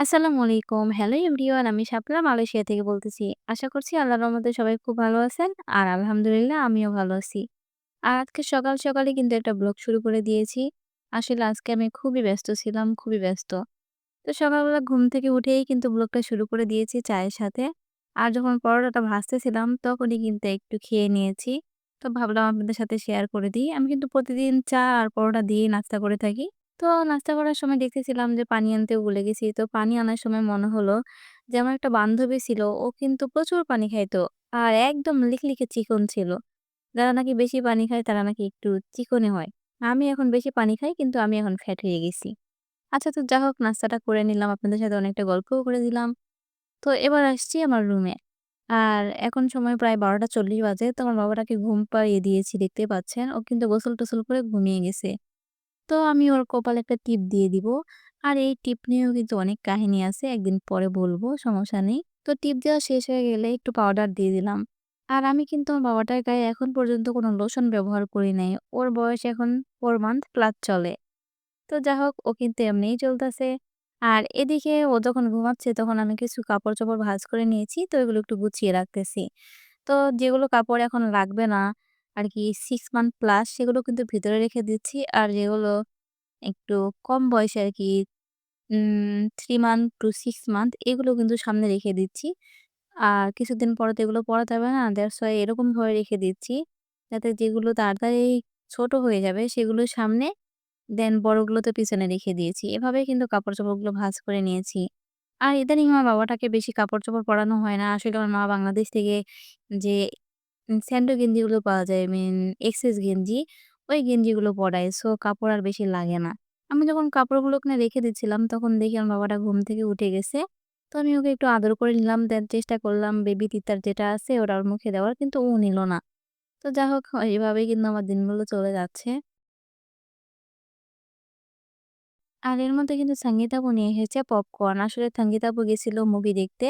আসসালামু আলাইকুম। Hello everyone আমি শাপলা মালয়েশিয়া থেকে বলতেছি। আশা করছি আল্লাহর রহমতে সবাই খুব ভালো আছেন। আর আলহামদুলিল্লাহ আমিও ভালো আছি। আর আজকে সকাল সকালে কিন্তু একটা ব্লগ শুরু করে দিয়েছি। আসলে আজকে আমি খুবই ব্যস্ত ছিলাম, খুবই ব্যস্ত। তো সকালবেলা ঘুম থেকে উঠেই কিন্তু ব্লগটা শুরু করে দিয়েছি চায়ের সাথে। আর যখন পরোটাটা ভাজতেছিলাম তখনই কিন্তু একটু খেয়ে নিয়েছি। তো ভাবলাম আপনাদের সাথে শেয়ার করে দিই। আমি কিন্তু প্রতিদিন চা আর পরোটা দিয়েই নাস্তা করে থাকি। তো নাস্তা করার সময় দেখতেছিলাম যে পানি আনতেও ভুলে গেছি। তো পানি আনার সময় মনে হলো যে আমার একটা বান্ধবী ছিল, ও কিন্তু প্রচুর পানি খাইতো। আর একদম লিকলিকে চিকন ছিল। যারা নাকি বেশি পানি খায় তারা নাকি একটু চিকনে হয়। আমি এখন বেশি পানি খাই কিন্তু আমি এখন ফ্যাট হয়ে গেছি। আচ্ছা তো যা হোক নাস্তাটা করে নিলাম। আপনাদের সাথে অনেকটা গল্পও করে দিলাম। তো এবার আসছি আমার রুমে। আর এখন সময় প্রায় ১২টা ৪০ বাজে। তো আমার বাবাটাকে ঘুম পাড়িয়ে দিয়েছি দেখতেই পাচ্ছেন। ও কিন্তু গোসল-টোসল করে ঘুমিয়ে গেছে। তো আমি ওর কপালে একটা টিপ দিয়ে দিব। আর এই টিপ নিয়েও কিন্তু অনেক কাহিনী আছে। একদিন পরে বলব, সমস্যা নেই। তো টিপ দেওয়া শেষ হয়ে গেলে একটু পাউডার দিয়ে দিলাম। আর আমি কিন্তু আমার বাবাটার গায়ে এখন পর্যন্ত কোনো লোশন ব্যবহার করি নাই। ওর বয়স এখন 4 মান্থ প্লাস চলে। তো যা হোক, ও কিন্তু এমনিই চলতেছে। আর এদিকে ও যখন ঘুমাচ্ছে তখন আমি কিছু কাপড়-চোপড় ভাঁজ করে নিয়েছি। তো এগুলো একটু গুছিয়ে রাখতেছি। তো যেগুলো কাপড় এখন লাগবে না আরকি 6 মান্থ প্লাস সেগুলো কিন্তু ভিতরে রেখে দিচ্ছি। আর যেগুলো একটু কম বয়সে আরকি উম three month two six month এগুলো কিন্তু সামনে রেখে দিচ্ছি। আর কিছুদিন পরে তো এগুলো পড়াতে যাবে না। দ্যাটস ওয়াই এরকমভাবে রেখে দিচ্ছি। যাতে যেগুলো তাড়াতাড়ি ছোট হয়ে যাবে সেগুলো সামনে দেন বড়গুলো তো পিছনে রেখে দিয়েছি। এভাবেই কিন্তু কাপড়-চোপড়গুলো ভাঁজ করে নিয়েছি। আর ইদানিং আমার বাবাটাকে বেশি কাপড়-চোপড় পরানো হয় না। আসলে আমার মা বাংলাদেশ থেকে যে স্যান্ডো গেঞ্জিগুলো পাওয়া যায়, মিন এক্সেস গেঞ্জি, ওই গেঞ্জিগুলো পরায়। সো কাপড় আর বেশি লাগে না। আমি যখন কাপড়গুলো ওখানে রেখে দিচ্ছিলাম তখন দেখি আমার বাবাটা ঘুম থেকে উঠে গেছে। তো আমি ওকে একটু আদর করে নিলাম। দেন চেষ্টা করলাম বেবি তিতার যেটা আছে ওটা ওর মুখে দেওয়ার কিন্তু ও নিল না। তো যা হোক এভাবেই কিন্তু আমার দিনগুলো চলে যাচ্ছে। আর এর মধ্যে কিন্তু সংগীত আপু নিয়ে এসেছে পপকর্ন। আসলে সংগীত আপু গেছিল মুভি দেখতে।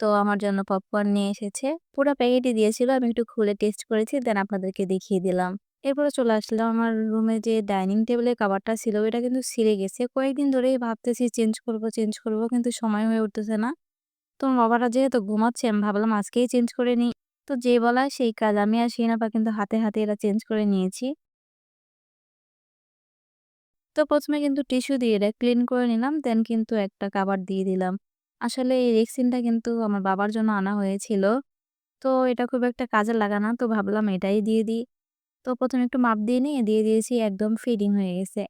তো আমার জন্য পপকর্ন নিয়ে এসেছে। পুরো প্যাকেটই দিয়েছিল। আমি একটু খুলে টেস্ট করেছি দেন আপনাদেরকে দেখিয়ে দিলাম। এরপরে চলে আসলাম আমার রুমে যে ডাইনিং টেবিলের কভারটা ছিল ওইটা কিন্তু ছিঁড়ে গেছে। কয়েকদিন ধরেই ভাবতেছি চেঞ্জ করব, চেঞ্জ করব কিন্তু সময় হয়ে উঠতেছে না। তো বাবারা যেহেতু ঘুমাচ্ছে আমি ভাবলাম আজকেই চেঞ্জ করে নিই। তো যে বলা সেই কাজ। আমি আর আপা কিন্তু হাতে, হাতে এটা চেঞ্জ করে নিয়েছি। তো প্রথমে কিন্তু টিস্যু দিয়ে এটা ক্লিন করে নিলাম। দেন কিন্তু একটা কভার দিয়ে দিলাম। আসলে এই রেক্সিনটা কিন্তু আমার বাবার জন্য আনা হয়েছিল। তো এটা খুব একটা কাজে লাগা না। তো ভাবলাম এটাই দিয়ে দিই। তো ১ম এ একটু মাপ দিয়ে নিয়ে দিয়ে দিয়েছি, একদম ফিটিং হয়ে গেছে।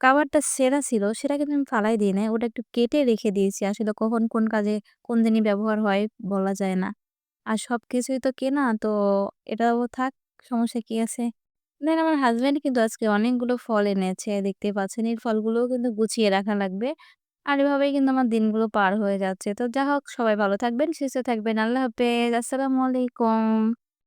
কভারটা ছেঁড়া ছিল, সেটা কিন্তু আমি ফালাই দিই নাই। ওটা একটু কেটে রেখে দিয়েছি। আসলে কখন কোন কাজে কোন দিনই ব্যবহার হয় বলা যায় না। আর সবকিছুই তো কেনা, তো এটাও থাক, সমস্যা কি আছে? দেন আমার হাসব্যান্ড কিন্তু আজকে অনেকগুলো ফল এনেছে। দেখতেই পাচ্ছেন, এই ফলগুলোও কিন্তু গুছিয়ে রাখা লাগবে। আর এভাবেই কিন্তু আমার দিনগুলো পার হয়ে যাচ্ছে। তো যা হোক সবাই ভালো থাকবেন, সুস্থ থাকবেন। আল্লাহ হাফেজ। আসসালামু আলাইকুম।